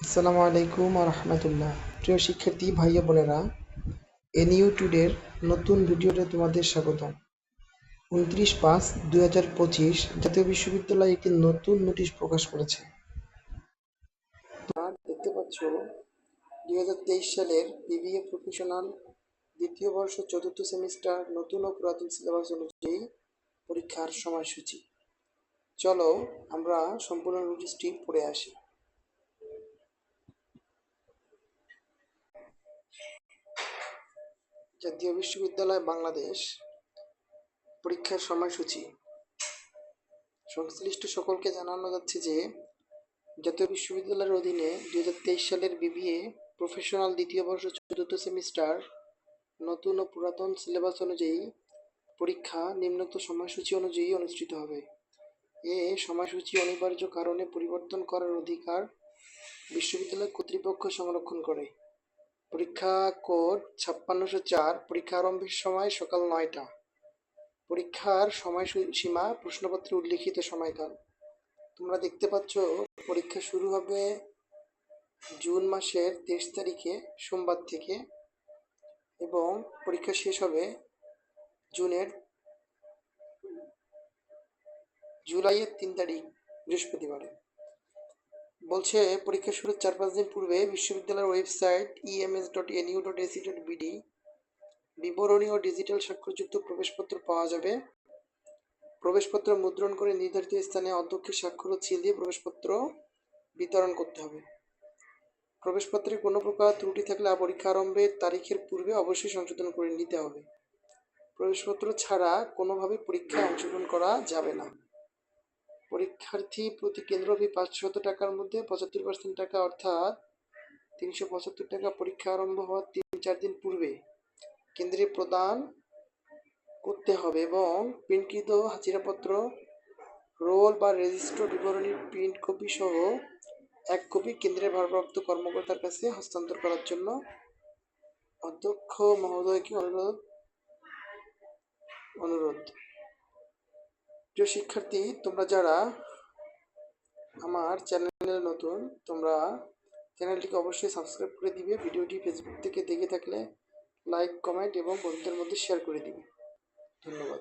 আসসালামু আলাইকুম রহমতুল্লাহ। প্রিয় শিক্ষার্থী, ভাই বোনেরা, এনইউ টুডের নতুন ভিডিওতে তোমাদের স্বাগত উনত্রিশ পাঁচ দুই হাজার পঁচিশ জাতীয় বিশ্ববিদ্যালয় একটি নতুন নোটিশ প্রকাশ করেছে। দেখতে পাচ্ছ, দুই হাজার তেইশ সালের বিবিএ প্রফেশনাল দ্বিতীয় বর্ষ চতুর্থ সেমিস্টার নতুন ও পুরাতন সিলেবাস অনুযায়ী পরীক্ষার সময়সূচি। চলো আমরা সম্পূর্ণ নোটিশটি পড়ে আসি। জাতীয় বিশ্ববিদ্যালয় বাংলাদেশ পরীক্ষার সময়সূচি। সংশ্লিষ্ট সকলকে জানানো যাচ্ছে যে, জাতীয় বিশ্ববিদ্যালয়ের অধীনে দুই হাজার তেইশ সালের বিবিএ প্রফেশনাল দ্বিতীয় বর্ষ চতুর্থ সেমিস্টার নতুন ও পুরাতন সিলেবাস অনুযায়ী পরীক্ষা নিম্নোক্ত সময়সূচি অনুযায়ী অনুষ্ঠিত হবে। এ সময়সূচি অনিবার্য কারণে পরিবর্তন করার অধিকার বিশ্ববিদ্যালয় কর্তৃপক্ষ সংরক্ষণ করে। পরীক্ষা কোড ছাপ্পান্নশো চার, পরীক্ষা আরম্ভের সময় সকাল নয়টা। পরীক্ষার সময়সীমা, প্রশ্নপত্রে উল্লিখিত সময়কাল। তোমরা দেখতে পাচ্ছ, পরীক্ষা শুরু হবে জুন মাসের তেইশ তারিখে, সোমবার থেকে, এবং পরীক্ষা শেষ হবে জুনের জুলাইয়ের তিন তারিখ, বৃহস্পতিবারে। বলছে, পরীক্ষা শুরুর চার পাঁচ দিন পূর্বে বিশ্ববিদ্যালয়ের website EMS dot NU dot AC dot BD বিবরণী ও ডিজিটাল স্বাক্ষরযুক্ত প্রবেশপত্র পাওয়া যাবে। প্রবেশপত্র মুদ্রণ করে নির্ধারিত স্থানে অধ্যক্ষের স্বাক্ষর ও ছিল দিয়ে প্রবেশপত্র বিতরণ করতে হবে। প্রবেশপত্রে কোনো প্রকার ত্রুটি থাকলে পরীক্ষা আরম্ভের তারিখের পূর্বে অবশ্যই সংশোধন করে নিতে হবে। প্রবেশপত্র ছাড়া কোনোভাবে পরীক্ষায় অংশগ্রহণ করা যাবে না। পরীক্ষার্থী প্রতি কেন্দ্র ফি পাঁচশত টাকার মধ্যে পঁচাত্তর পার্সেন্ট টাকা, অর্থাৎ তিনশো পঁচাত্তর টাকা পরীক্ষা আরম্ভ হওয়ার তিন চার দিন পূর্বে কেন্দ্রে প্রদান করতে হবে এবং প্রিন্টকৃত হাজিরাপত্র, রোল বা রেজিস্টার বিবরণীর প্রিন্ট কপি সহ এক কপি কেন্দ্রের ভারপ্রাপ্ত কর্মকর্তার কাছে হস্তান্তর করার জন্য অধ্যক্ষ মহোদয়কে অনুরোধ অনুরোধ। প্রিয় শিক্ষার্থী, তোমরা যারা আমার চ্যানেলে নতুন, তোমরা চ্যানেলটিকে অবশ্যই সাবস্ক্রাইব করে দিবে। ভিডিওটি ফেসবুক থেকে দেখে থাকলে লাইক, কমেন্ট এবং বন্ধুদের মধ্যে শেয়ার করে দিবে। ধন্যবাদ।